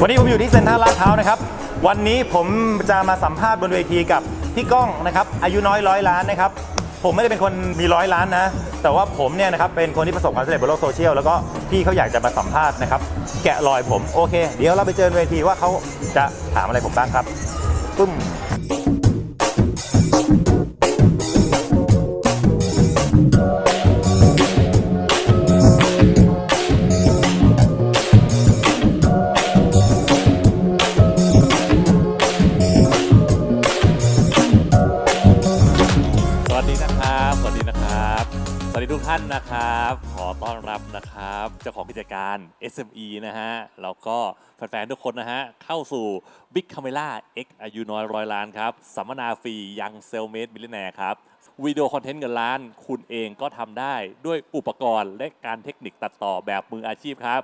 วันนี้ผมอยู่ที่เซ็นทรัลลาดพร้าวนะครับ วันนี้ผมจะมาสัมภาษณ์บนเวทีกับพี่ก้องนะครับ อายุน้อยร้อยล้านนะครับ ผมไม่ได้เป็นคนมีร้อยล้านนะ แต่ว่าผมเนี่ยนะครับเป็นคนที่ประสบความสำเร็จบนโลกโซเชียลแล้วก็พี่เขาอยากจะมาสัมภาษณ์นะครับ แกะรอยผมโอเค เดี๋ยวเราไปเจอเวทีว่าเขาจะถามอะไรผมบ้างครับปึ้ม ทุกท่านนะครับ ขอต้อนรับนะครับ เจ้าของกิจการ SME นะฮะ แล้วก็แฟนๆทุกคนนะฮะ เข้าสู่ Big Camera X อายุน้อยร้อยล้านครับ สัมมนาฟรียังเซลเมดมิลเลนแนร์ครับวิดีโอคอนเทนต์เงินล้าน คุณเองก็ทำได้ด้วยอุปกรณ์และการเทคนิคตัดต่อแบบมืออาชีพครับ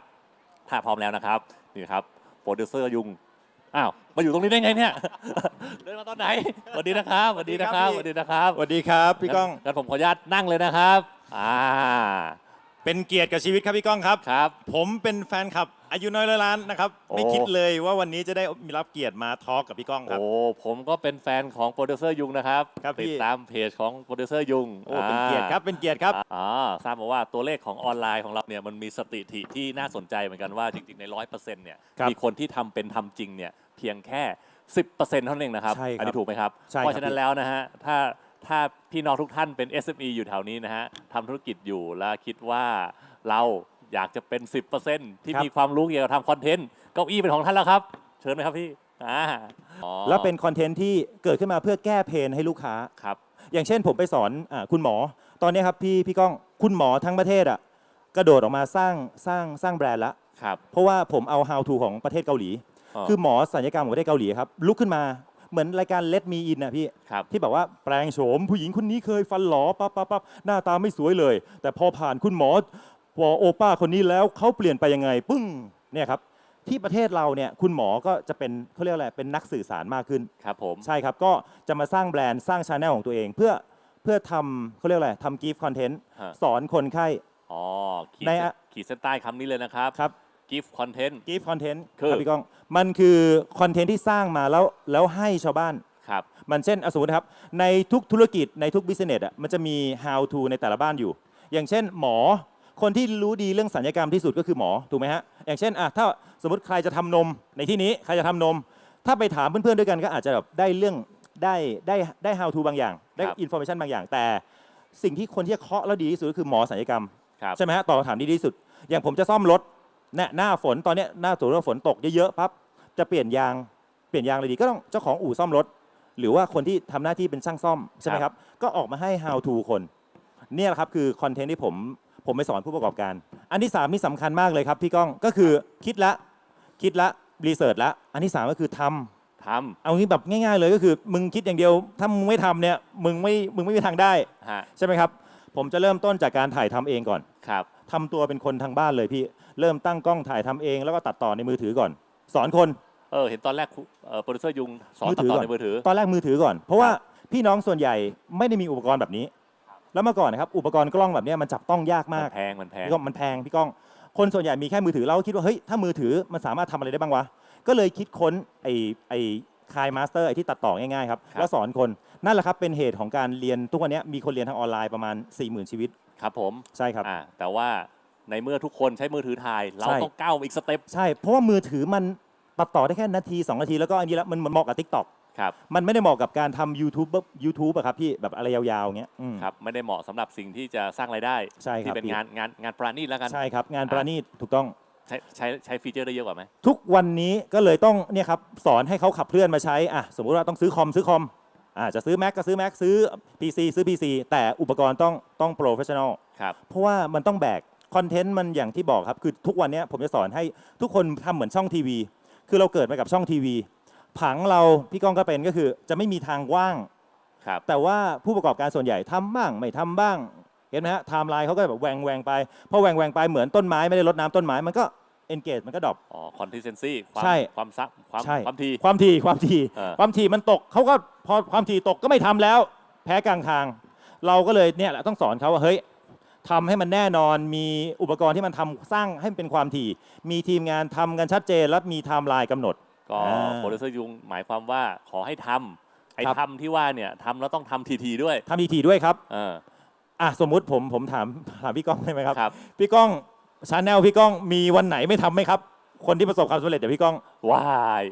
ถ้าพร้อมแล้วนะครับ นี่ครับโปรดิวเซอร์ยุงอ้าวมาอยู่ตรงนี้ได้ไงเนี่ยเดินมาตอนไหนสวัสดีนะครับสวัสดีนะครับสวัสดีนะครับสวัสดีครับพี่ก้องงั้นผมขออนุญาตนั่งเลยนะครับ อ่า เป็นเกียรติกับชีวิตครับพี่ก้องครับ ครับ ผมเป็นแฟนคลับอายุน้อยร้อยล้านนะครับโอ้ไม่คิดเลยว่าวันนี้จะได้มีรับเกียรติมาทอล์กกับพี่ก้องครับ โอ้ ผมก็เป็นแฟนของโปรดิวเซอร์ยุงนะครับ ครับพี่ ติดตามเพจของโปรดิวเซอร์ยุงโอ้ เป็นเกียรติครับ เป็นเกียรติครับ อ่าทราบมาว่าตัวเลขของออนไลน์ของเราเนี่ยมันมีสถิติที่น่าสนใจเหมือนกันว่าจริงๆในร้อยเปอร์เซ็นต์เนี่ยครับมีคนที่ทำเป็นทำจริงเนี่ยเพียงแค่ 10%เท่านั้นเองนะครับ ใช่ครับอันี้ถูกไหมครับ ใช่ครับ เพราะฉะนั้นแล้วนะฮะถ้า ถ้าพี่น้องทุกท่านเป็น SME อยู่แถวนี้นะฮะทำธุรกิจอยู่แล้วคิดว่าเราอยากจะเป็น 10%ที่มีความรู้เกี่ยวกับทำคอนเทนต์เก้าอี้เป็นของท่านแล้วครับ เชิญไหมครับพี่อ่าอ๋อแล้วเป็นคอนเทนต์ที่เกิดขึ้นมาเพื่อแก้เพนให้ลูกค้า ครับ อย่างเช่นผมไปสอนอาคุณหมอ ตอนนี้ครับพี่พี่ก้องคุณหมอทั้งประเทศอะกระโดดออกมาสร้างสร้างสร้างแบรนด์ละครับ เพราะว่าผมเอา how to ของประเทศเกาหลีคือหมอศัลยกรรมของประเทศเกาหลีครับลุกขึ้นมา เหมือนรายการ Let Me In นะพี่ ครับ ที่แบบว่าแปลงโฉมผู้หญิงคนนี้เคยฟันหลอปั๊บปั๊บปั๊บหน้าตาไม่สวยเลย แต่พอผ่านคุณหมอพอโอป้าคนนี้แล้วเขาเปลี่ยนไปยังไง ปึ้งเนี่ยครับ ที่ประเทศเราเนี่ยคุณหมอก็จะเป็นเขาเรียกอะไรเป็นนักสื่อสารมากขึ้น ครับผม ใช่ครับ ก็จะมาสร้างแบรนด์สร้างชาแนลของตัวเอง เพื่อเพื่อทำเขาเรียกอะไรทำกิฟต์คอนเทนต์ฮะ สอนคนไข้ อ๋อขีดในเส้นอะ ขีดเส้นใต้คำนี้เลยนะครับ ครับ gift content กิฟต์คอนเทนต์คือครับพี่ก้องมันคือคอนเทนต์ที่สร้างมาแล้วแล้วให้ชาวบ้าน ครับ มันเช่นอะสมมตินะครับ ในทุกธุรกิจในทุกบิสเนสอะมันจะมี how to ในแต่ละบ้านอยู่ อย่างเช่น หมอ คนที่รู้ดีเรื่องสัญญกรรมที่สุดก็คือหมอ ถูกไหมฮะ อย่างเช่นอะถ้าสมมติใครจะทำนมในที่นี้ใครจะทำนม ถ้าไปถามเพื่อนๆด้วยกันก็อาจจะแบบได้เรื่องได้ได้ได้ how to บางอย่าง ได้ครับ information บางอย่าง แต่สิ่งที่คนที่จะเคาะแล้วดีที่สุดก็คือหมอสัญญกรรม ครับ ใช่ไหมฮะตอบคำถามที่ดีที่สุด อย่างผมจะซ่อมรถ เนี่ยหน้าฝนตอนเนี้ยหน้าสมมติว่าฝนตกเยอะๆปั๊บจะเปลี่ยนยางเปลี่ยนยางเลยดีก็ต้องเจ้าของอู่ซ่อมรถ หรือว่าคนที่ทำหน้าที่เป็นช่างซ่อมใช่ไหมครับก็ออกมาให้ how to คน เนี่ยแหละครับคือคอนเทนต์ที่ผมผมไปสอนผู้ประกอบการ อันที่ 3 นี่สำคัญมากเลยครับพี่ก้องก็คือคิดละคิดละรีเสิร์ชละอันที่ 3 ก็คือทำ ทเอางี้แบบง่าย ๆ เลยก็คือ มึงคิดอย่างเดียว ถ้ามึงไม่ทำเนี่ยมึงไม่มึงไม่มีทางได้ำฮะใช่ไหมครับ ผมจะเริ่มต้นจากการถ่ายทำเองก่อนครับ ทำตัวเป็นคนทางบ้านเลยพี่ เริ่มตั้งกล้องถ่ายทำเองแล้วก็ตัดต่อในมือถือก่อน สอนคน เออเห็นตอนแรกคุณเอ่อโปรดิวเซอร์ยุงสอนมือตัดถือต่อก่อน ในมือถือ ตอนแรกมือถือก่อน เพราะว่าพี่น้องส่วนใหญ่ไม่ได้มีอุปกรณ์แบบนี้ แล้วเมื่อก่อนนะครับอุปกรณ์กล้องแบบเนี้ยมันจับต้องยากมัมากนแพงมันแพง พี่ก้องมันแพงพี่ก้อง คนส่วนใหญ่มีแค่มือถือเราก็คิดว่าเฮ้ยถ้ามือถือมันสามารถทำอะไรได้บ้างวะ ก็เลยคิดค้นไอ้ไอ้คายมาสเตอร์ไอ้ที่ตัดต่อง่ายๆครับ ครับ แล้วสอนคนนั่นแหละครับเป็นเหตุของการเรียนทุกวันเนี้ยมีคนเรียนทางออนไลน์ประมาณ 40,000 ชีวิต ครับผมใช่ครับ อ่าแต่ว่า ในเมื่อทุกคนใช้มือถือถ่าย เราใช่ ต้องก้าวอีกสเต็ปใช่ เพราะว่ามือถือมันตัดต่อได้แค่นาที 2 นาที แล้วก็อันนี้แล้วมันมันเหมาะกับ TikTok ครับมันไม่ได้เหมาะกับการทำ YouTube แบบ YouTube อะครับพี่แบบอะไรยาวๆอย่างเงี้ยอืม ครับไม่ได้เหมาะสำหรับสิ่งที่จะสร้างรายได้ ใช่ครับที่เป็นพี่ งานงานงานปราณีตแล้วกันใช่ครับ งานประณีตถูกต้อง ใช้ใช้ใช้ฟีเจอร์ได้เยอะกว่าไหมทุกวันนี้ก็เลยต้องเนี่ยครับสอนให้เขาขับเคลื่อนมาใช้อะสมมุติว่าต้องซื้อคอมซื้อคอมอ่าจะซื้อ Mac ก็ซื้อ Mac ซื้อ PC ซื้อ PC แต่อุปกรณ์ต้องต้องโปรเฟชชั่นอลครับเพราะว่ามันต้องแบก คอนเทนต์มันอย่างที่บอกครับคือทุกวันเนี้ยผมจะสอนให้ทุกคนทำเหมือนช่องทีวี คือเราเกิดมากับช่องทีวี ผังเราพี่ก้องก็เป็นก็คือ จะไม่มีทางว่าง ครับ แต่ว่าผู้ประกอบการส่วนใหญ่ทำบ้างไม่ทำบ้าง เห็นไหมฮะไทม์ไลน์เขาก็แบบแหวงแหวงไปพอแหวงแหวงไปเหมือนต้นไม้ไม่ได้รดน้ำต้นไม้มันก็ engage มันก็ดรอป อ๋อ consistency ความใช่ ความซักความใช่ความที ความถี่ความถี่เออ ความถี่มันตกเขาก็พอความถี่ตกก็ไม่ทำแล้ว แพ้กลางทาง เราก็เลยเนี่ยแหละต้องสอนเขาว่าเฮ้ย ทำให้มันแน่นอนมีอุปกรณ์ที่มันทำสร้างให้มันเป็นความถี่ มีทีมงานทำกันชัดเจนและมีไทม์ไลน์กำหนด ก็อ่าโปรดิวเซอร์ยุงหมายความว่าขอให้ทำไอ้ครับ ทำที่ว่าเนี่ยทำแล้วต้องทำทีๆด้วยทำทีๆด้วยครับเอออะสมมุติผมผมถามถามพี่ก้องได้ไหมครับ ครับ พี่ก้องชาแนลพี่ก้องมีวันไหนไม่ทำไหมครับ คนที่ประสบความสำเร็จอย่างพี่ก้องว้าย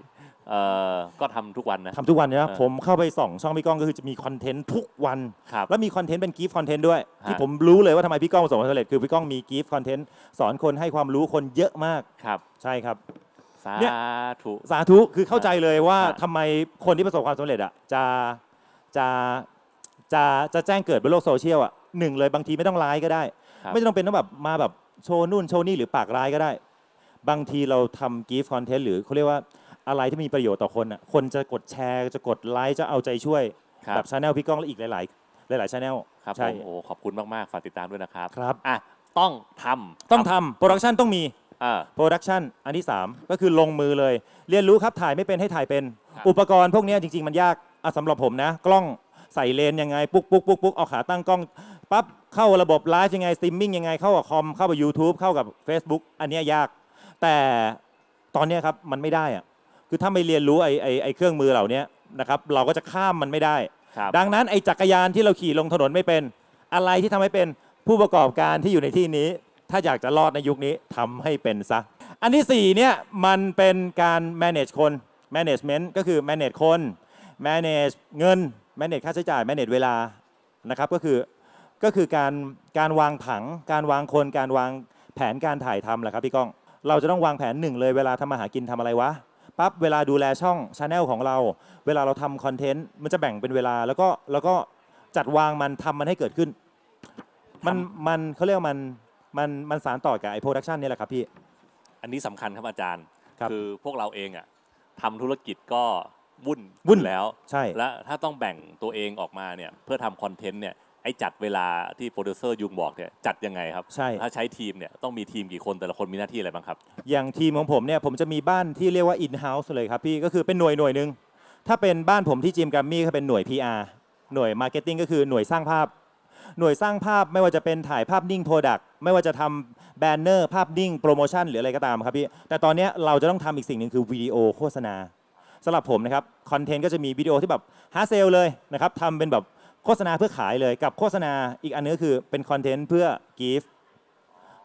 เอ่อก็ทำทุกวันนะ ทำทุกวันนะเออผมเข้าไปส่องช่องพี่ก้องก็คือจะมีคอนเทนต์ทุกวัน ครับแล้วมีคอนเทนต์เป็นกิฟต์คอนเทนต์ด้วยฮะที่ผมรู้เลยว่าทำไมพี่ก้องประสบความสำเร็จคือพี่ก้องมีกิฟต์คอนเทนต์สอนคนให้ความรู้คนเยอะมากครับใช่ครับ สาเนี่ย ธุ สาธุคือเข้าใจเลยว่าฮะ ทำไมคนที่ประสบความสำเร็จอะจะจะจะจะแจ้งเกิดบนโลกโซเชียลอะหนึ่งเลยบางทีไม่ต้องไลฟ์ก็ได้ ครับไม่จำเป็นต้องแบบมาแบบโชว์นู่นโชว์นี่หรือปากร้ายก็ได้ บางทีเราทำกิฟต์คอนเทนต์หรือเขาเรียกว่า อะไรที่มีประโยชน์ต่อคนอะคนจะกดแชร์จะกดไลค์จะเอาใจช่วยครับ แบบชาแนลพี่ก้องและอีกหลาย ๆ หลาย ๆชาแนลครับใช่ผมโอ้ขอบคุณมาก ๆ ฝากติดตามด้วยนะครับครับ อะต้องทำต้องทำโปรดักชันต้องมี อ่า โปรดักชันอันที่ 3 ก็คือลงมือเลย เรียนรู้ครับถ่ายไม่เป็นให้ถ่ายเป็น ครับ อุปกรณ์พวกเนี้ยจริง ๆ มันยากอะสำหรับผมนะ กล้องใส่เลนส์ยังไง ปุ๊กปุ๊กปุ๊กปุ๊กเอาขาตั้งกล้องปั๊บเข้าระบบไลฟ์ยังไงสตรีมมิ่งยังไง เข้ากับคอม เข้ากับ YouTube เข้ากับ Facebook อันเนี้ยยาก แต่ตอนเนี้ยครับ มันไม่ได้อะ คือถ้าไม่เรียนรู้ไอ้ไอ้ไอ้เครื่องมือเหล่านี้นะครับเราก็จะข้ามมันไม่ได้ ครับดังนั้นไอ้จักรยานที่เราขี่ลงถนนไม่เป็น อะไรที่ทำให้เป็นผู้ประกอบการที่อยู่ในที่นี้ ถ้าอยากจะรอดในยุคนี้ทำให้เป็นซะ อันที่ 4 เนี่ย มันเป็นการ manage คน management ก็คือ manage คน manage เงิน manage ค่าใช้จ่าย manage เวลานะครับก็คือก็คือการการวางผัง การวางคนการวางแผนการถ่ายทำแหละครับพี่ก้อง เราจะต้องวางแผนหนึ่งเลยเวลาทำมาหากินทำอะไรวะ ปั๊บเวลาดูแลช่องชาแนลของเรา เวลาเราทำคอนเทนต์มันจะแบ่งเป็นเวลาแล้วก็แล้วก็จัดวางมันทำมันให้เกิดขึ้น มันมันเขาเรียกว่ามันมันมันสารต่อกับไอ้โปรดักชันนี่แหละครับพี่ อันนี้สำคัญครับอาจารย์ครับอพวกเราเองอะทำธุรกิจก็วุ่นวุ่นแล้ว ใช่ และถ้าต้องแบ่งตัวเองออกมาเนี่ยเพื่อทำคอนเทนต์เนี่ย ไอ้จัดเวลาที่โปรดิวเซอร์ยุงบอกเนี่ยจัดยังไงครับ ใช่ ถ้าใช้ทีมเนี่ยต้องมีทีมกี่คนแต่ละคนมีหน้าที่อะไรบ้างครับ อย่างทีมของผมเนี่ยผมจะมีบ้านที่เรียกว่า in house เลยครับพี่ก็คือเป็นหน่วยหน่วยหนึ่งถ้าเป็นบ้านผมที่จิมกัมมี่ก็เป็นหน่วย PR หน่วย Marketing ก็คือหน่วยสร้างภาพ หน่วยสร้างภาพไม่ว่าจะเป็นถ่ายภาพนิ่งโปรดักต์ไม่ว่าจะทำแบนเนอร์ภาพนิ่งโปรโมชั่นหรืออะไรก็ตามครับพี่แต่ตอนเนี้ยเราจะต้องทำอีกสิ่งหนึ่งคือวิดีโอโฆษณาสำหรับผมนะครับคอนเทนต์ก็จะมีวิดีโอที่แบบหาเซลเลยนะครับทำเป็นแบบ โฆษณาเพื่อขายเลยกับโฆษณาอีกอันนึงก็คือเป็นคอนเทนต์เพื่อกิฟต์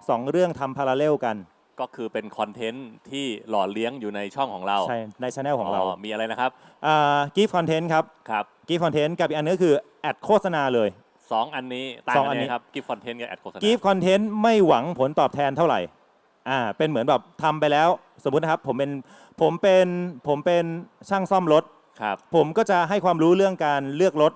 สองเรื่องทำพาราเลลกันก็คือเป็นคอนเทนต์ที่หล่อเลี้ยงอยู่ในช่องของเราใช่ในช anel ของเรา มีอะไรนะครับกิฟต์คอนเทนต์ครับครับกิฟต์คอนเทนต์กับอีกอันนึงก็คือแอดโฆษณาเลยสองอันนี้ต่างสองกัอันนนี้ยังไงครับกิฟต์คอนเทนต์กับแอดโฆษณากิฟต์คอนเทนต์ไม่หวังผลตอบแทนเท่าไหร่อ่าเป็นเหมือนแบบทำไปแล้ว สมมุตินะครับผมเป็นผมเป็นผมเป็นช่างซ่อมรถครับผมก็จะให้ความรู้เรื่องการเลือกรถ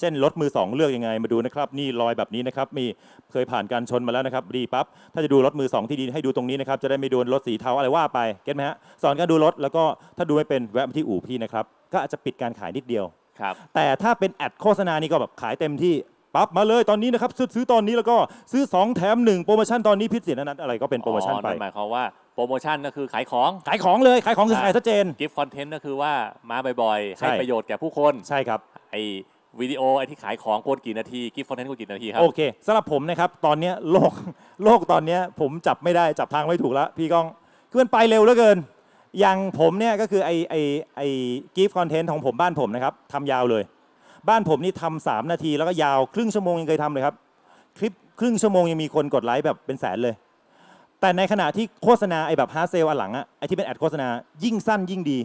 เช่นรถมือสองเลือกยังไงมาดูนะครับ นี่รอยแบบนี้นะครับมีเคยผ่านการชนมาแล้วนะครับดีปั๊บถ้าจะดูรถมือสองที่ดีให้ดูตรงนี้นะครับจะได้ไม่โดนรถสีเทาอะไรว่าไปเก็ตไหมฮะสอนการดูรถแล้วก็ถ้าดูไม่เป็นแวะมาที่อู่พี่นะครับก็อาจจะปิดการขายนิดเดียว ครับ แต่ถ้าเป็นแอดโฆษณานี่ก็แบบขายเต็มที่ปั๊บมาเลยตอนนี้นะครับซื้อซื้อตอนนี้แล้วก็ซื้อ 2 แถม 1 โปรโมชั่นตอนนี้พิเศษนั้นๆอะไรก็เป็นโปรโมชั่นอ๋อไป หมายความว่าโปรโมชั่นก็คือขายของ ขายของเลยขายของคือขายชัดเจน กิฟต์คอนเทนต์ก็คือว่ามาบ่อยๆ ใช่ ให้ประโยชน์แก่ผู้คน ใช่ครับ ไอ้ วิดีโอไอ้ที่ขายของกวนกี่นาทีกิฟต์คอนเทนต์กวนกี่นาทีครับ โอเคสำหรับผมนะครับ ตอนเนี้ยโลกโลกตอนเนี้ยผมจับไม่ได้จับทางไม่ถูกแล้วพี่ก้องคือมันไปเร็วเหลือเกิน อย่างผมเนี่ยก็คือไอไอไอกิฟต์คอนเทนต์ของผมบ้านผมนะครับทำยาวเลย บ้านผมนี่ทำสามนาทีแล้วก็ยาวครึ่งชั่วโมงยังเคยทำเลยครับ คลิปครึ่งชั่วโมงยังมีคนกดไลค์แบบเป็นแสนเลย แต่ในขณะที่โฆษณาไอแบบฮาร์เซลอันหลังอะไอที่เป็นแอดโฆษณายิ่งสั้นยิ่งดี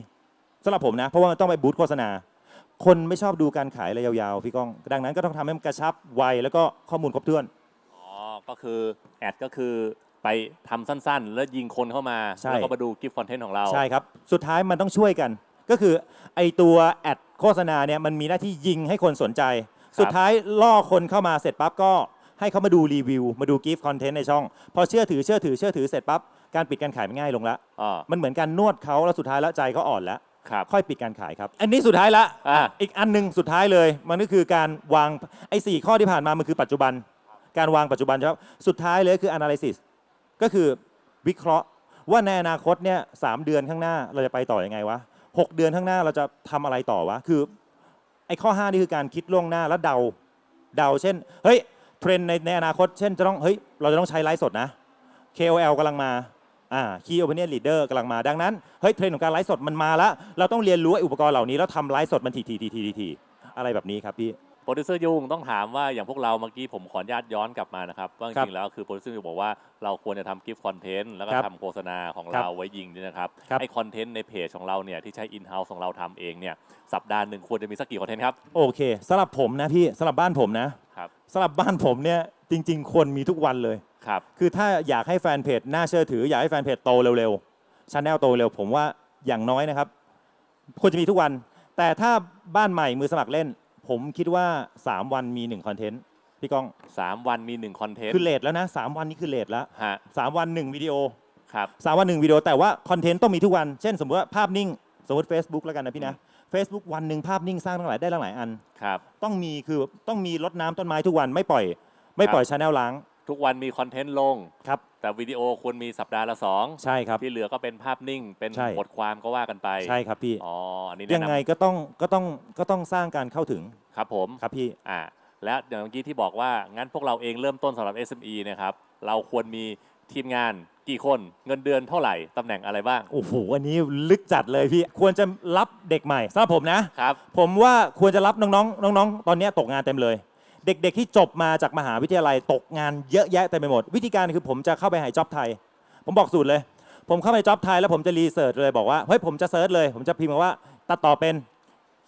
สำหรับผมนะเพราะว่ามันต้องไปบูธโฆษณา คนไม่ชอบดูการขายอะไรยาวๆพี่ก้อง ดังนั้นก็ต้องทำให้มันกระชับไวแล้วก็ข้อมูลครบถ้วน อ๋อ ก็คือแอดก็คือไปทำสั้นๆ แล้วยิงคนเข้ามา ใช่ แล้วก็มาดูกิฟต์คอนเทนต์ของเรา ใช่ครับ สุดท้ายมันต้องช่วยกัน ก็คือไอตัวแอดโฆษณาเนี่ยมันมีหน้าที่ยิงให้คนสนใจ สุดท้ายล่อคนเข้ามาเสร็จปั๊บก็ให้เขามาดูรีวิว มาดูกิฟต์คอนเทนต์ในช่อง พอเชื่อถือเชื่อถือเชื่อถือเสร็จปั๊บการปิดการขายมันง่ายลงละ อ่า มันเหมือนการนวดเขาแล้วสุดท้ายแล้วใจก็อ่อนแล้ว ครับ ค่อยปิดการขายครับ อันนี้สุดท้ายละอ่า อีกอันหนึ่งสุดท้ายเลย มันก็คือการวางไอ้สี่ข้อที่ผ่านมามันคือปัจจุบัน การวางปัจจุบันครับสุดท้ายเลยคือ analysis ก็คือวิเคราะห์ว่าในอนาคตเนี่ยสามเดือนข้างหน้าเราจะไปต่อยังไงวะหกเดือนข้างหน้าเราจะทำอะไรต่อวะคือไอ้ข้อ5นี่คือการคิดล่วงหน้าแล้วเดาเดา เช่นเฮ้ยรนด์ในในอนาคต เช่นจะต้องเฮ้ยเราจะต้องใช้ไลฟ์สดนะ KOL กำลังมา อ่า Key Opinion Leader กำลังมาดังนั้นเฮ้ยเทรนด์ของการไลฟ์สดมันมาแล้ว เราต้องเรียนรู้ไอ้อุปกรณ์เหล่านี้แล้วทำไลฟ์สดมันทีทีทีทีทีอะไรแบบนี้ครับพี่ โปรดิวเซอร์ยุงต้องถามว่าอย่างพวกเราเมื่อกี้ผมขออนุญาตย้อนกลับมานะครับว่าจครับริงๆแล้วคือโปรดิวเซอร์ยุงบอกว่าเราควรจะทำกิฟต์คอนเทนต์แล้วก็ครับทำโฆษณาของครับเราไว้ยิงนี่นะครับครับ ไอคอนเทนต์ในเพจของเราเนี่ยที่ใช้อินเฮ้าส์ของเราทำเองเนี่ยสัปดาห์หนึ่งควรจะมีสักกี่คอนเทนต์ครับโอเคสำหรับผมนะพี่สำหรับบ้านผมนะ ครับ สำหรับบ้านผมเนี่ยจริง ๆ ควรมีทุกวันเลย ครับ คือถ้าอยากให้แฟนเพจน่าเชื่อถือ อยากให้แฟนเพจโตเร็วๆชาแนลโตเร็วผมว่าอย่างน้อยนะครับควรจะมีทุกวัน แต่ถ้าบ้านใหม่มือสมัครเล่น ผมคิดว่า 3 วันมี1คอนเทนต์พี่ก้องสามวันมีหนึ่งคอนเทนต์คือเลทแล้วนะ 3 วันนี้คือเลทแล้วฮะ3วัน 1 วิดีโอครับ3วัน1วิดีโอแต่ว่าคอนเทนต์ต้องมีทุกวัน เช่นสมมติว่าภาพนิ่ง สมมติ Facebook แล้วกันนะพี่นะ Facebook วันหนึ่งภาพนิ่งสร้างตั้งหลายได้ตั้งหลายอันครับต้องมีคือต้องมีรดน้ำต้นไม้ทุกวันไม่ปล่อย ไม่ปล่อยชาแนลล้าง ทุกวันมีคอนเทนต์ลง ครับ แต่วิดีโอควรมีสัปดาห์ละสองใช่ครับ ที่เหลือก็เป็นภาพนิ่ง เป็นใช่ บทความก็ว่ากันไปใช่ครับพี่ อ๋ออันนี้ยัแนะงนำไงก็ต้องก็ต้องก็ต้องสร้างการเข้าถึงครับผม ครับพี่ อ่าและอย่างเมื่อกี้ที่บอกว่า งั้นพวกเราเองเริ่มต้นสำหรับ SME นะครับ เราควรมีทีมงานกี่คนเงินเดือนเท่าไหร่ตำแหน่งอะไรบ้าง โอ้โหอันนี้ลึกจัดเลยพี่ ควรจะรับเด็กใหม่สำหรับผมนะ ครับ ผมว่าควรจะรับน้องๆน้องๆ ตอนเนี้ยตกงานเต็มเลย เด็กๆที่จบมาจากมหาวิทยาลัยตกงานเยอะแยะเต็มไปหมด วิธีการคือผมจะเข้าไปหาจ็อบไทย ผมบอกสูตรเลย ผมเข้าไปจ็อบไทยแล้วผมจะรีเสิร์ชเลยบอกว่าเฮ้ยผมจะเซิร์ชเลย ผมจะพิมพ์มาว่า ตัดต่อเป็น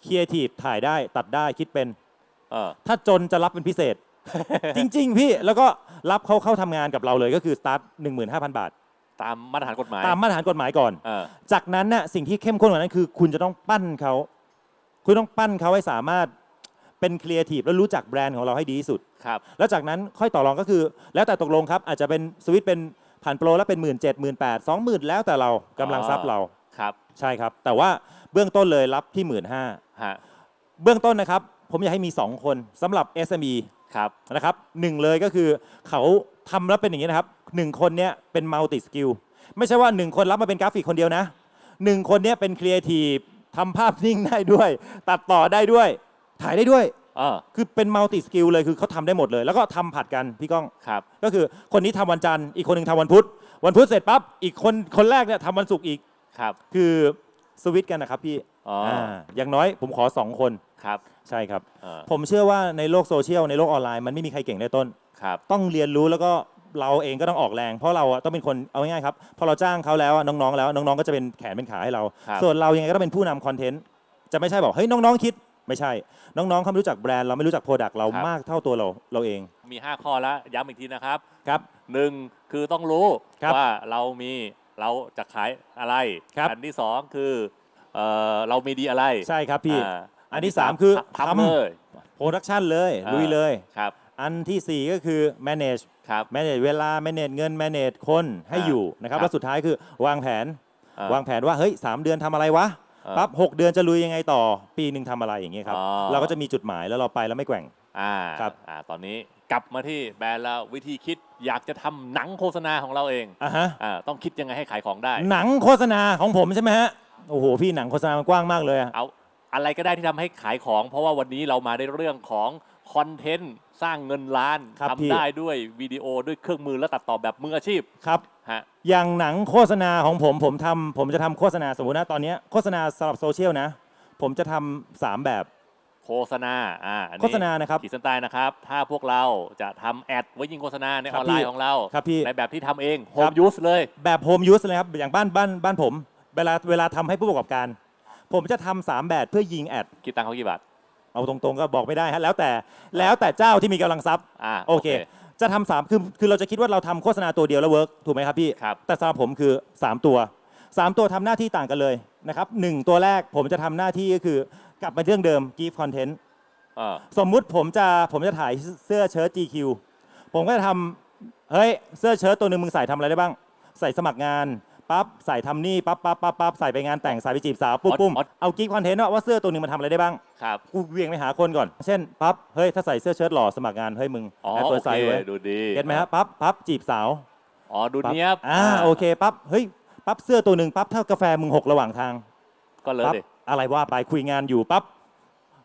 ครีเอทีฟถ่ายได้ตัดได้คิดเป็น เออ ถ้าจนจะรับเป็นพิเศษ จริง ๆ พี่แล้วก็รับเขาเข้าทำงานกับเราเลยก็คือสตาร์ท15,000 บาท ตามมาตรฐานกฎหมายตามมาตรฐานกฎหมายก่อน เออ จากนั้นน่ะสิ่งที่เข้มข้นกว่านั้นคือ คุณจะต้องปั้นเขา คุณต้องปั้นเขาให้สามารถ เป็นครีเอทีฟและรู้จักแบรนด์ของเราให้ดีที่สุด ครับ แล้วจากนั้นค่อยต่อรองก็คือ แล้วแต่ตกลงครับ อาจจะเป็นสวิตช์เป็นผ่านโปรแล้วเป็นหมื่นเจ็ดหมื่นแปดสองหมื่นแล้วแต่เรากำลังทรัพย์เราครับ ใช่ครับ แต่ว่าเบื้องต้นเลยรับที่หมื่นห้าฮะ เบื้องต้นนะครับ ผมอยากให้มี 2 คนสำหรับ SME ครับ นะครับหนึ่งเลยก็คือเขาทำแล้วเป็นอย่างนี้นะครับหนึ่งคนเนี้ยเป็นมัลติสกิลไม่ใช่ว่าหนึ่งคนรับมาเป็นกราฟิกคนเดียวนะหนึ่งคนเนี้ยเป็นครีเอทีฟทำภาพนิ่งได้ด้วย ตัดต่อได้ด้วย ถ่ายได้ด้วย เออคือเป็นมัลติสกิลเลยคือเขาทำได้หมดเลย แล้วก็ทำผัดกันพี่ก้อง ครับ ก็คือคนนี้ทำวันจันทร์อีกคนหนึ่งทำวันพุธ วันพุธเสร็จปั๊บอีกคนคนแรกเนี่ยทำวันศุกร์อีกครับ คือสวิตช์กันนะครับพี่อ๋ออ่าอย่างน้อยผมขอสองคนครับใช่ครับ เออผมเชื่อว่าในโลกโซเชียลในโลกออนไลน์มันไม่มีใครเก่งได้ต้น ครับ ต้องเรียนรู้แล้วก็เราเองก็ต้องออกแรง เพราะเราอะต้องเป็นคนเอาง่ายๆครับพอเราจ้างเขาแล้วอะน้องๆแล้ว น้องๆก็จะเป็นแขนเป็นขาให้เรา ครับ ส่วนเรายังไงก็ต้องเป็นผู้นำคอนเทนต์จะไม่ใช่บอกเฮ้ยน้องๆคิด ไม่ใช่ น้องๆเขาไม่รู้จักแบรนด์เราไม่รู้จักโปรดักต์เรามากเท่าตัวเราเราเอง มี 5 ข้อแล้วย้ำอีกทีนะครับครับหนึ่งคือต้องรู้ครับว่าเรามีเราจะขายอะไร ครับ อันที่สองคือเออเรามีดีอะไรใช่ครับพี่าอันที่สามคือทำ ทำเลยโปรดักชันเลยอ่าลุยเลย ครับอันทีสี่ 4 ก็คือ manage ครับ manage เวลา manage เงิน manage คนให้อ่าอยู่นะครับครับ แล้วสุดท้ายคือวางแผน เอ่อ วางแผนว่าเฮ้ยสามเดือนทำอะไรวะเอ่อปั๊บหกเดือนจะลุยยังไงต่อ ปีหนึ่งทำอะไรอย่างเงี้ยครับ อ๋อ เราก็จะมีจุดหมายแล้วเราไปแล้วไม่แกว่ง อ่าครับ อ่าตอนนี้กลับมาที่แบรนด์แล้ววิธีคิดอยากจะทำหนังโฆษณาของเราเองอะฮะ อ่าต้องคิดยังไงให้ขายของได้ หนังโฆษณาของผมใช่ไหมฮะ โอ้โห พี่หนังโฆษณามันกว้างมากเลยอะเอาอะไรก็ได้ที่ทำให้ขายของ เพราะว่าวันนี้เรามาในเรื่องของคอนเทนต์สร้างเงินล้านครับทำพี่ได้ด้วยวิดีโอด้วยเครื่องมือและตัดต่อแบบมืออาชีพ ครับ ฮะ อย่างหนังโฆษณาของผมผมทำผมจะทำโฆษณาสมมตินะตอนเนี้ยโฆษณาสำหรับโซเชียลนะ ผมจะทำสามแบบ โฆษณา อ่าอันนี้โฆษณานะครับขีดเส้นใต้นะครับ ถ้าพวกเราจะทำแอดไว้ยิงโฆษณาในครัอบอนไลพี่น์ของเรา ครับพี่ ในแบบที่ทำเองโฮครัมบยูสเลย แบบโฮมยูสเลยครับอย่างบ้านบ้านบ้านผม เวลาเวลาทำให้ผู้ประกอบการ ผมจะทำสามแบบเพื่อยิงแอด คิดตังค์เขากี่บาท เอาตรงๆก็บอกไม่ได้ฮะแล้วแต่แล้วแต่เจ้าที่มีกำลังทรัพย์อ่าโอเค จะทำสามคือคือเราจะคิดว่าเราทำโฆษณาตัวเดียวแล้วเวิร์กถูกไหมครับพี่ ครับ แต่สำหรับผมคือ 3 ตัว 3 ตัวทำหน้าที่ต่างกันเลยนะครับหนึ่งตัวแรกผมจะทำหน้าที่ก็คือกลับมาเรื่องเดิม give content เออสมมุติผมจะผมจะถ่ายเสื้อเชิ้ต GQ ผมก็จะทำเฮ้ยเสื้อเชิ้ตตัวหนึ่งมึงใส่ทำอะไรได้บ้าง ใส่สมัครงาน ปั๊บใส่ทำนี่ปั๊บปั๊บปั๊บปั๊บใส่ไปงานแต่งใส่ไปจีบสาวปุ๊บปุ๊บเอากิ๊กคอนเทนต์ว่าเสื้อตัวหนึ่งมันทำอะไรได้บ้าง ครับ กูเวียงไปหาคนก่อน เช่นปั๊บเฮ้ยถ้าใส่เสื้อเชิ้ตหล่อสมัครงานเฮ้ยมึงอ๋อแอดโอเปิดไซเคด์ไว้ดูดีเก็ตไหมฮะปั๊บปั๊บจีบสาวอ๋อ ดูปั๊บเนี้ยบอ่าโอเคปั๊บเฮ้ยปั๊บเสื้อตัวหนึ่งปั๊บเท่ากาแฟมึงหกระหว่างทางก็เลยปั๊บดิอะไรว่าไปคุยงานอยู่ปั๊บ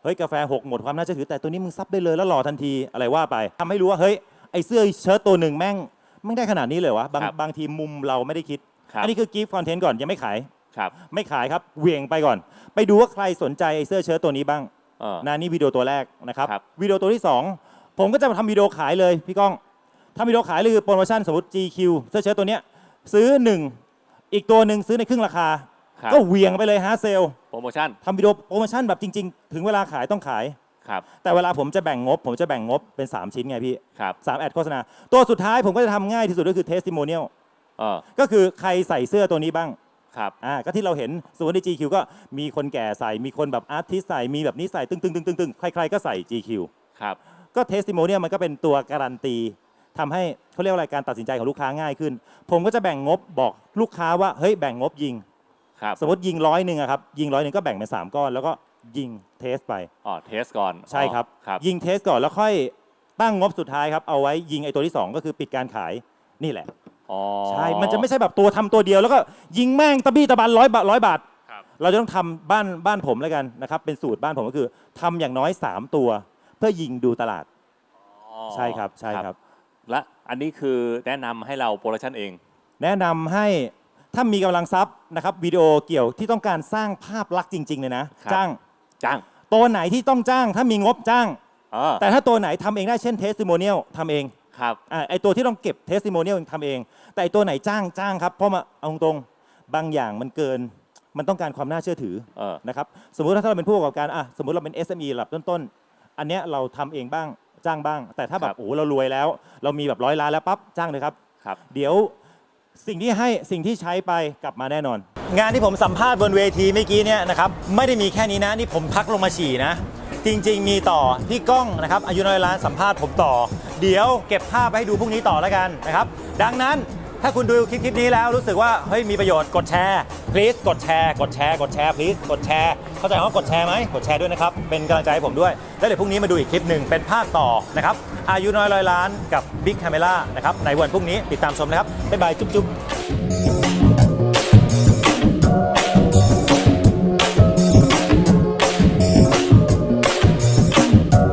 เฮ้ยกาแฟหกหมดความน่าเชื่อถือแต่ตัวนี้มึงซับได้เลยแล้วหล่อทันทีอะไรว่าไปทำให้รู้ว่าเฮ้ยไอเสื้อเชิ้ตตัวหนึ่งแม่งไม่ได้ขนาดนี้เลยวะบางครับบางทีมุมเราไม่ได้คิด ครับ อันนี้คือกิฟต์คอนเทนต์ก่อนยังไม่ขาย ครับไม่ขายครับเหวี่ยงไปก่อน ไปดูว่าใครสนใจไอเสื้อเชิ้ตตัวนี้บ้างเออ นะนี่วิดีโอตัวแรกนะครับครับ วิดีโอตัวที่2ผมก็จะทำวิดีโอขายเลยพี่ก้องทำวิดีโอขายเลยคือโปรโมชั่นสมมติ GQ เสื้อเชิ้ตตัวเนี้ยซื้อ1อีกตัวหนึ่งซื้อในครึ่งราคา ครับก็เหวี่ยงไปเลยฮะเซลโปรโมชั่นทำวิดีโอโปรโมชั่นแบบจริง ๆ ถึงเวลาขายต้องขาย ครับแต่เวลาผมจะแบ่งงบ ผมจะแบ่งงบเป็น 3 ชิ้นไงพี่ครับสามแอดโฆษณา ตัวสุดท้ายผมก็จะทำง่ายที่สุดก็คือ testimonial เออก็คือใครใส่เสื้อตัวนี้บ้างครับ อ่าก็ที่เราเห็นสมมติใน GQ ก็มีคนแก่ใส่มีคนแบบอาร์ติสใส่มีแบบนี้ใส่ตึ้งตึ้งตึ้งตึ้งตึ้งใครๆก็ใส่ GQ ครับ ก็เทสติโมเนียมันก็เป็นตัวการันตีทำให้เขาเรียกว่าอะไรการตัดสินใจของลูกค้าง่ายขึ้น ผมก็จะแบ่งงบบอกลูกค้าว่าเฮ้ยแบ่งงบยิง ครับ สมมติยิงร้อยหนึ่งอะครับยิงร้อยหนึ่งก็แบ่งเป็นสามก้อน แล้วก็ยิงเทสไป อ๋อ เทสก่อนใช่ครับ อ๋อครับ ยิงเทสก่อนแล้วค่อยตั้งงบสุดท้ายครับ เอาไว้ยิงไอ้ตัวที่สองก็คือปิดการขายนี่แหละ อ๋อ ใช่ มันจะไม่ใช่แบบตัวทำตัวเดียว แล้วก็ยิงแม่งตะบี้ตะบันร้อยบาทร้อยบาท ครับ เราจะต้องทำบ้านบ้านผมแล้วกันนะครับ เป็นสูตรบ้านผมก็คือทำอย่างน้อย 3 ตัว เพื่อยิงดูตลาดอ๋อใช่ครับใช่ครับ และอันนี้คือแนะนำให้เราโปรดักชันเอง แนะนำให้ถ้ามีกำลังทรัพย์นะครับวิดีโอเกี่ยวที่ต้องการสร้างภาพลักษณ์จริง ๆ เลยนะ ครับ จ้างจ้างตัวไหนที่ต้องจ้าง ถ้ามีงบจ้าง เออแต่ถ้าตัวไหนทำเองได้เช่นเทสติโมเนียลทำเอง ครับอ่าไอตัวที่ต้องเก็บเทสติโมเนียลทำเอง แต่ไอตัวไหนจ้างจ้างครับเพราะมาเอาตรงๆบางอย่างมันเกิน มันต้องการความน่าเชื่อถือเออ นะครับสมมุติถ้าเราเป็นผู้ประกอบการอะสมมุติเราเป็น SME ระดับต้นๆ อันเนี้ยเราทำเองบ้างจ้างบ้าง แต่ถ้าแบครับบโอ้โหเรารวยแล้ว เรามีแบบร้อยล้านแล้วปั๊บจ้างเลยครับ ครับ เดี๋ยวสิ่งที่ให้สิ่งที่ใช้ไปกลับมาแน่นอน งานที่ผมสัมภาษณ์บนเวทีเมื่อกี้เนี่ยนะครับไม่ได้มีแค่นี้นะนี่ผมพักลงมาฉี่นะ จริงๆ มีต่อพี่ก้องนะครับอายุน้อยล้านสัมภาษณ์ผมต่อ เดี๋ยวเก็บภาพไปให้ดูพรุ่งนี้ต่อแล้วกันนะครับ ดังนั้นถ้าคุณดูคลิปคลิปนี้แล้วรู้สึกว่าเฮ้ยมีประโยชน์กดแชร์ please กดแชร์ กดแชร์ กดแชร์ please กดแชร์ เข้าใจคำว่ากดแชร์ไหมกดแชร์ด้วยนะครับ เป็นกำลังใจให้ผมด้วย แล้วเดี๋ยวพรุ่งนี้มาดูอีกคลิปหนึ่งเป็นภาคต่อนะครับ อายุน้อยร้อยล้านกับ Big Camera นะครับในวันพรุ่งนี้ติดตามชมนะครับ บ๊ายบาย จุ๊บๆ